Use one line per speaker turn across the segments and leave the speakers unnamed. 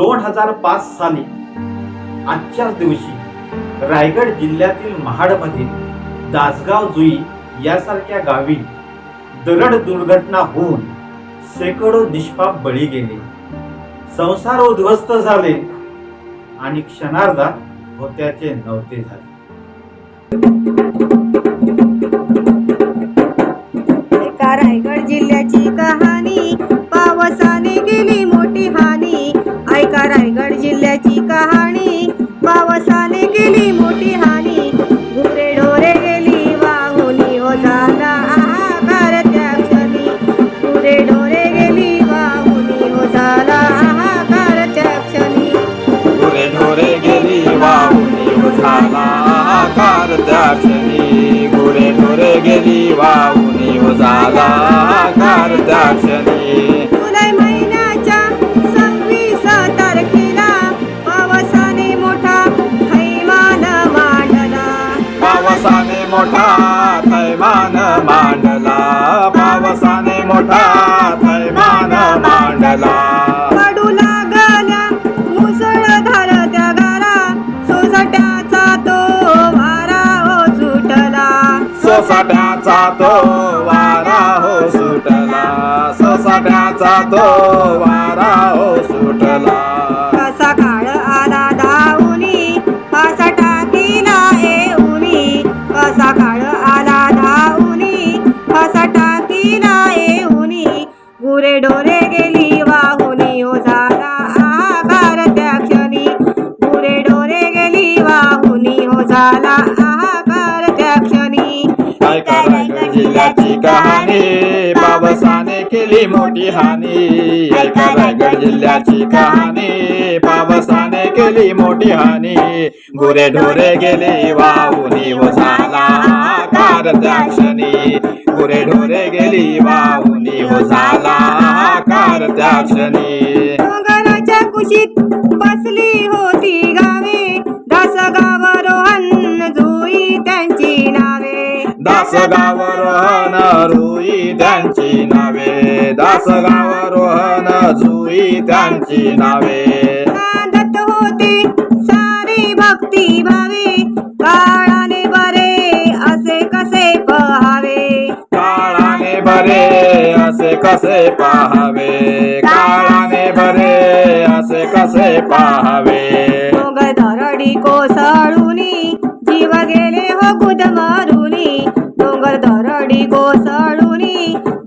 दोन हजार पाच साली आजच्याच दिवशी रायगड जिल्ह्यातील महाडमधील दासगाव जुई यासारख्या गावी दरड दुर्घटना होऊन शेकडो निष्पाप बळी गेले. संसार उद्ध्वस्त झाले आणि क्षणार्धात होत्याचे नव्हते झाले.
झाला
आकार त्या क्षणी गुरे गेली वाहुनी झाला आकार त्या क्षणी
जुलै महिन्याच्या सव्वीस तारखेला पावसाने मोठा थैमान मांडला.
पावसाने मोठा थैमान मांडला. पावसाने मोठा
सोसाट्याचा तो वारा हो सुटला.
सोसाट्याचा तो वारा हो सुटला. जिल्ह्याची कहाणी. पावसाने केली मोठी हानी. ऐका रायगड जिल्ह्याची कहाणी. पावसाने केली मोठी हानी. गुरे ढोरे गेले वाहुनी झाला कार त्या क्षणी. गुरे ढोरे गेली वाहुनी झाला कार त्या क्षणी.
कुशीत बसली होती. नावे
दास गाव रोहन रुई त्यांची नावे. दास गाव रोहन जुई त्यांची नावे.
होते सारी भक्ती भावे. काळाने बरे असे कसे पहावे?
काळाने बरे असे कसे पाहावे? काळाने बरे असे कसे पाहावे?
मग दरडी कोसळुनी दरडी कोसळून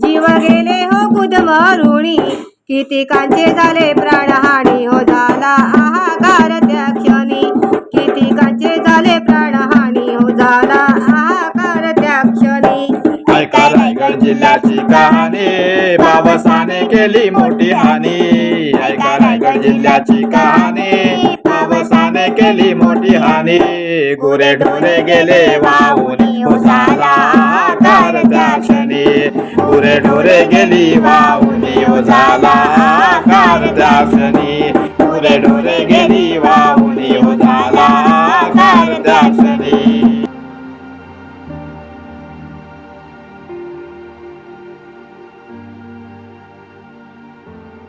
जीव गेले हो बुध गुद किती कांचे झाले प्राणहानी हो झाला आहाकार त्या क्षणी किती कांचे झाले प्राणहानी हो झाला आहाकार त्या क्षणी
ऐका रायगड जिल्ह्याची कहाणी पावसाने केली मोठी हानी. ऐका रायगड जिल्ह्याची कहाणी पावसाने केली मोठी हानी. गुरे ढोरे गेले वाहुनी उसाला हो गुरे ढोरे गेली वाहुनी उसाला आकार त्या क्षणी गुरे ढोरे गेली